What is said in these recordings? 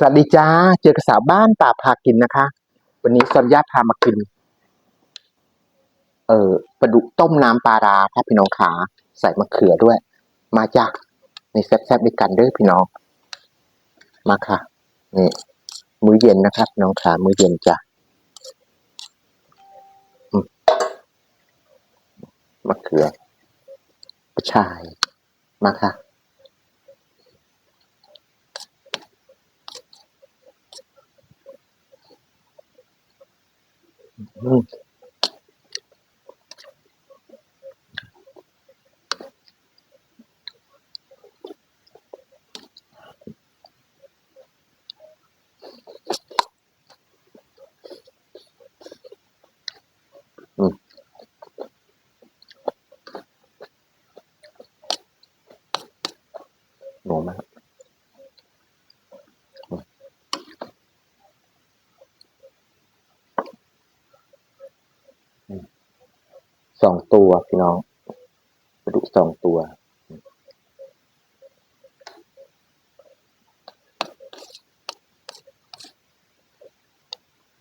สวัสดีจ้า เจอกับสาวบ้านป่าพากินนะคะ วันนี้สัญญาตพามากิน เออปลาดุกต้มน้ำปลาราครับพี่น้องขาใส่มะเขือด้วย มาจากนี่แซ่บๆด้วยกันเด้อพี่น้อง มาค่ะนี่มื้อเย็นนะครับน้องขามื้อเย็นจ้ะมะเขือ กระชาย มาค่ะ อืมอืมหนูมากอืมอืมสอง ตัวพี่น้องปลาดุกสองตัว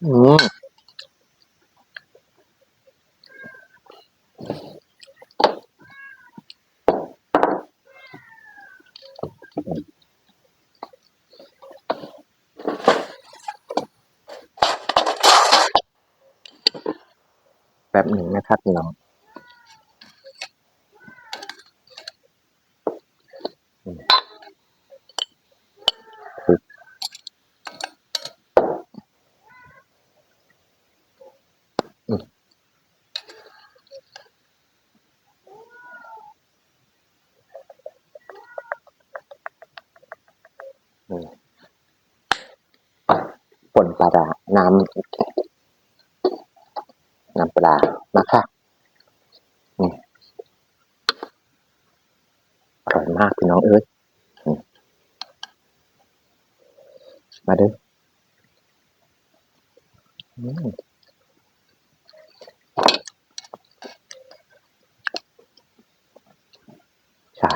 อืมแป๊บหนึ่งนะครับพี่น้องอืมปึ๊บอืมนี่ ป่นปลาร้าน้ำน้ำปลามาค่ะนี่อร่อยมากพี่น้องเอ้ยมาดูอืมใช่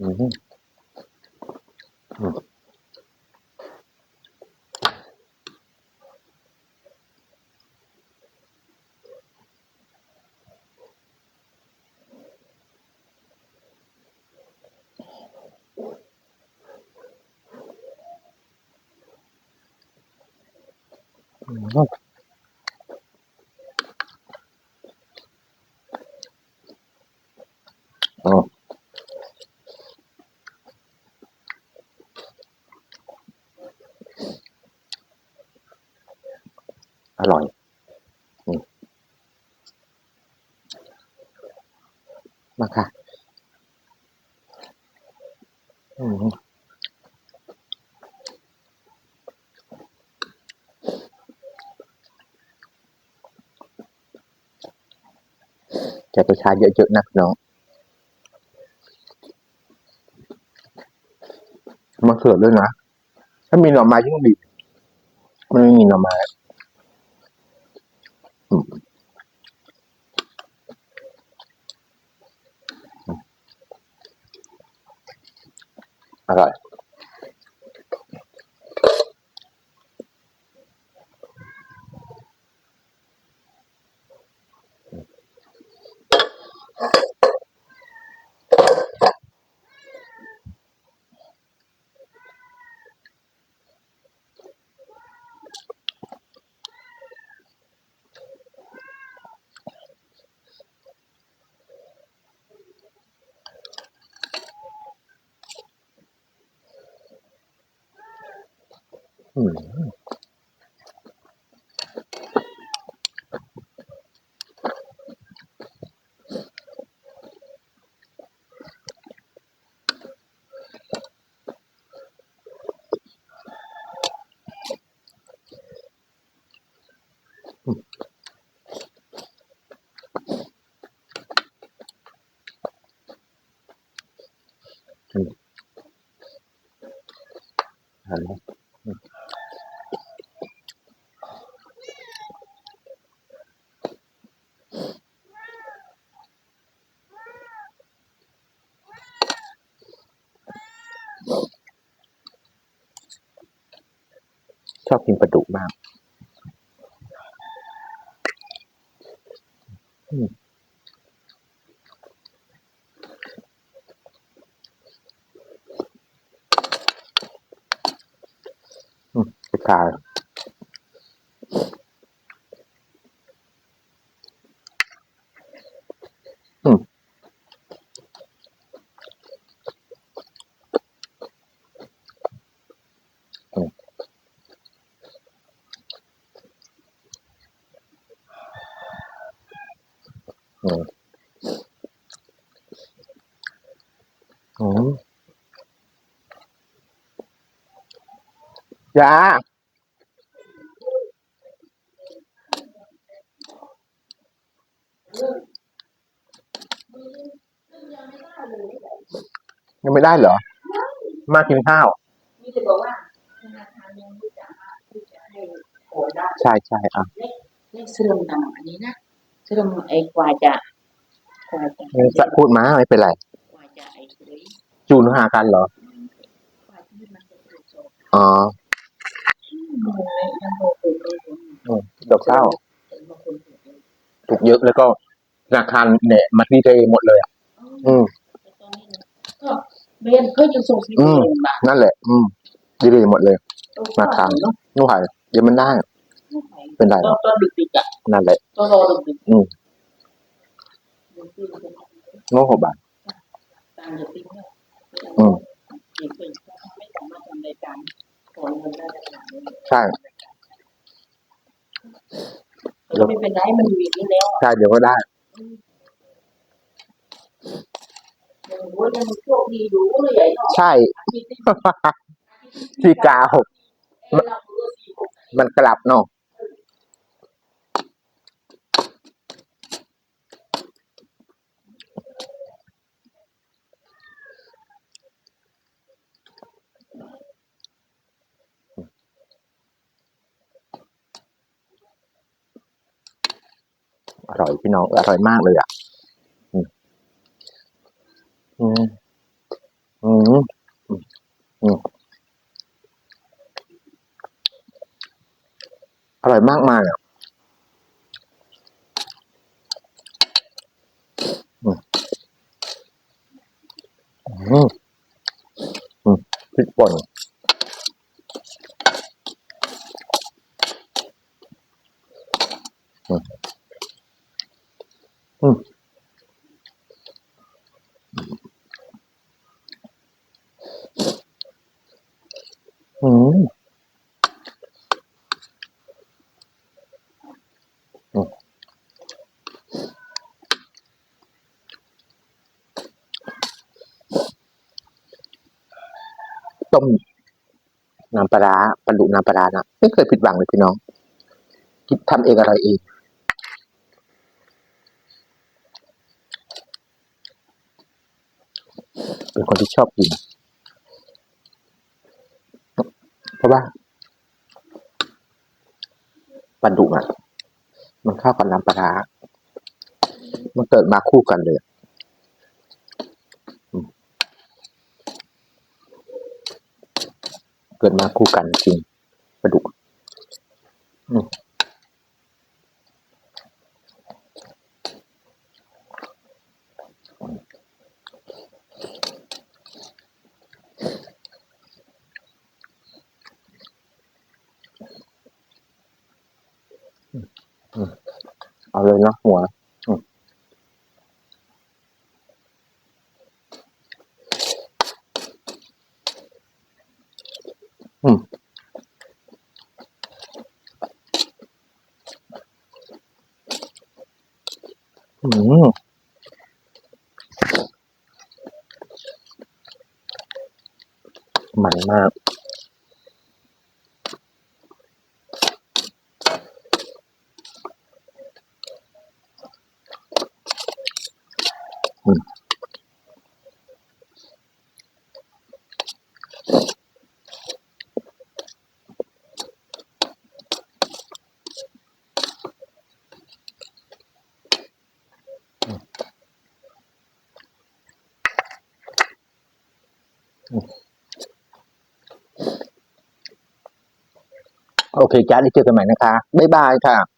อืมอืม อืมอ๋ออร่อยอืมมาค่ะ อืม จะไปชาเยอะๆนะน้องมะเขือด้วยนะ ถ้ามีหน่อไม้ยิ่งดีมันไม่มีหน่อไม้ อืมอืมอร่อยอืม ชอบกินปลาดุกมากอืมอืมไปขายอืม มจ้ายังไม่ได้เหรอ มากินข้าวนี่จะบอกว่าธนาคารยังไม่สามารถที่จะให้โอนได้ใช่ใช่อะเลสรุปนำอันนี้นะสรุปไอ้กว่าจะกว่าจะจะพูดมาไม่เป็นไร กว่าจะไอ้คุย จูนหากันเหรอกว่าที่มันจะตรวจสอบอ๋อโมเลยยังโมเป็นเลยผมอืมดอกข้าวเห็นบางคนถูกเลยถูกเยอะแล้วก็ธนาคารเนี่ยมาที่เทหมดเลยอะ อืมแต่ตอนนี้นะก็เบนก็ยังส่งสิบอืมเอ็นบาทนั่นแหละ อืมดีเลยหมดเลยมาทางเนาะนู่นหายเดี๋ยวมันได้ เป็นไรหรตออนตอนดึกๆอะนั่นแหละตอนรอดึกๆอืมดึกๆเป็นโง่หกบาท อืมเด็กเป็นไม่สามารถทำรายการถอนเงินได้ขนาดนี้ใช่ก็ไม่เป็นไรมันอยู่อย่างนี้แล้วใช่เดี๋ยวก็ได้ยังรู้ยังโชคดีอยู่เลยใหญ่เนาะใช่อาทิตย์นี้ที่กาหกเอ้ยเราเออสี่หกมันกลับเนาะ อร่อยพี่น้องอร่อยมากเลยอะ อืม อืม อืมอืมอร่อยมากมายอะอืมอืม อืมพริกป่น อืมต้มน้ำปลาปลาดุน้ำปลาร้านะไม่เคยผิดหวังเลยพี่น้องคิดทำเองอะไรเองเป็นคนที่ชอบกิน เพราะว่าปลาดุกอะ มันเข้ากับน้ำปลาร้มันเกิดมาคู่กันเลยเกิดมาคู่กันจริงปลาดุก อืม เนาะหัวอืมอืมอืมมันมาก โอเคจ้าได้เจอกันใหม่นะคะ บ๊ายบายค่ะ